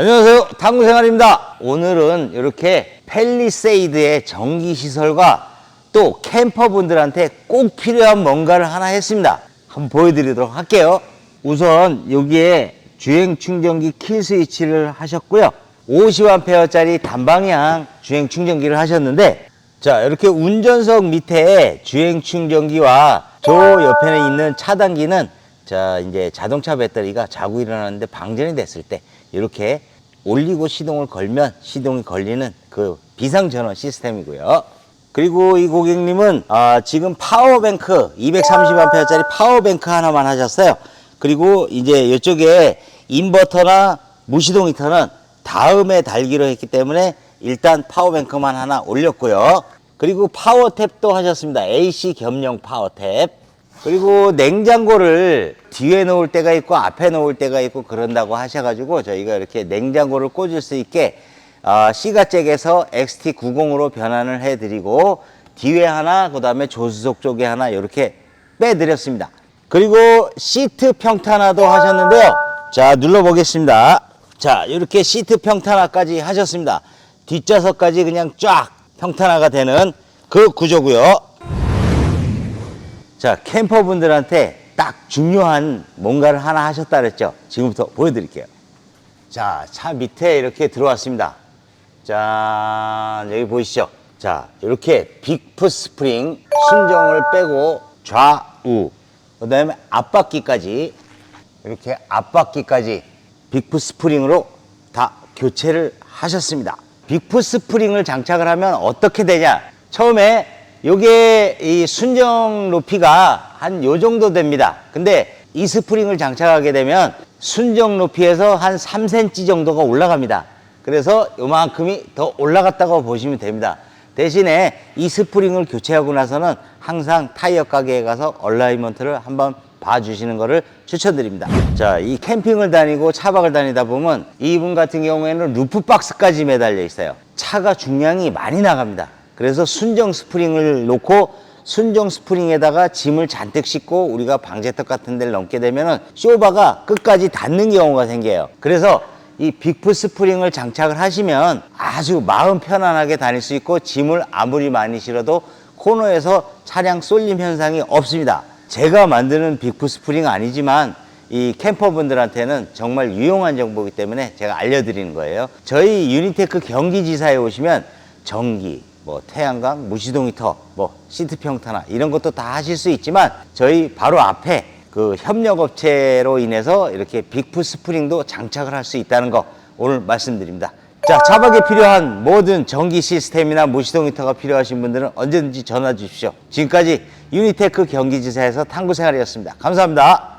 안녕하세요. 탐구생활입니다. 오늘은 이렇게 펠리세이드의 전기시설과 또 캠퍼분들한테 꼭 필요한 뭔가를 하나 했습니다. 한번 보여드리도록 할게요. 우선 여기에 주행 충전기 킬 스위치를 하셨고요. 50A짜리 단방향 주행 충전기를 하셨는데 자 이렇게 운전석 밑에 주행 충전기와 저 옆에는 있는 차단기는 자 이제 자동차 배터리가 자고 일어나는데 방전이 됐을 때 이렇게 올리고 시동을 걸면 시동이 걸리는 그 비상 전원 시스템이고요. 그리고 이 고객님은 아, 지금 파워뱅크 230A짜리 파워뱅크 하나만 하셨어요. 그리고 이제 이쪽에 인버터나 무시동 히터는 다음에 달기로 했기 때문에 일단 파워뱅크만 하나 올렸고요. 그리고 파워탭도 하셨습니다. AC 겸용 파워탭. 그리고 냉장고를 뒤에 놓을 때가 있고 앞에 놓을 때가 있고 그런다고 하셔가지고 저희가 이렇게 냉장고를 꽂을 수 있게 어, C가잭에서 XT90으로 변환을 해드리고 뒤에 하나 그 다음에 조수석 쪽에 하나 이렇게 빼드렸습니다. 그리고 시트 평탄화도 하셨는데요. 자 눌러보겠습니다. 자 이렇게 시트 평탄화까지 하셨습니다. 뒷좌석까지 그냥 쫙 평탄화가 되는 그 구조고요. 자, 캠퍼분들한테 딱 중요한 뭔가를 하나 하셨다 그랬죠? 지금부터 보여드릴게요. 자, 차 밑에 이렇게 들어왔습니다. 자, 여기 보이시죠? 자, 이렇게 빅프 스프링 순정을 빼고 좌우, 그 다음에 앞바퀴까지 이렇게 앞바퀴까지 빅프 스프링으로 다 교체를 하셨습니다. 빅프 스프링을 장착을 하면 어떻게 되냐? 처음에 요게 이 순정 높이가 한 요 정도 됩니다. 근데 이 스프링을 장착하게 되면 순정 높이에서 한 3cm 정도가 올라갑니다. 그래서 요만큼이 더 올라갔다고 보시면 됩니다. 대신에 이 스프링을 교체하고 나서는 항상 타이어 가게에 가서 얼라이먼트를 한번 봐주시는 것을 추천드립니다. 자, 이 캠핑을 다니고 차박을 다니다 보면 이분 같은 경우에는 루프 박스까지 매달려 있어요. 차가 중량이 많이 나갑니다. 그래서 순정 스프링을 놓고 순정 스프링에다가 짐을 잔뜩 싣고 우리가 방제턱 같은 데를 넘게 되면은 쇼바가 끝까지 닿는 경우가 생겨요. 그래서 이 빅프 스프링을 장착을 하시면 아주 마음 편안하게 다닐 수 있고 짐을 아무리 많이 실어도 코너에서 차량 쏠림 현상이 없습니다. 제가 만드는 빅프 스프링 아니지만 이 캠퍼분들한테는 정말 유용한 정보이기 때문에 제가 알려드리는 거예요. 저희 유니테크 경기지사에 오시면 전기, 뭐 태양광, 무시동 히터, 뭐 시트 평탄화 이런 것도 다 하실 수 있지만 저희 바로 앞에 그 협력업체로 인해서 이렇게 빅프 스프링도 장착을 할 수 있다는 거 오늘 말씀드립니다. 자, 차박에 필요한 모든 전기 시스템이나 무시동 히터가 필요하신 분들은 언제든지 전화 주십시오. 지금까지 유니테크 경기지사에서 탐구생활이었습니다. 감사합니다.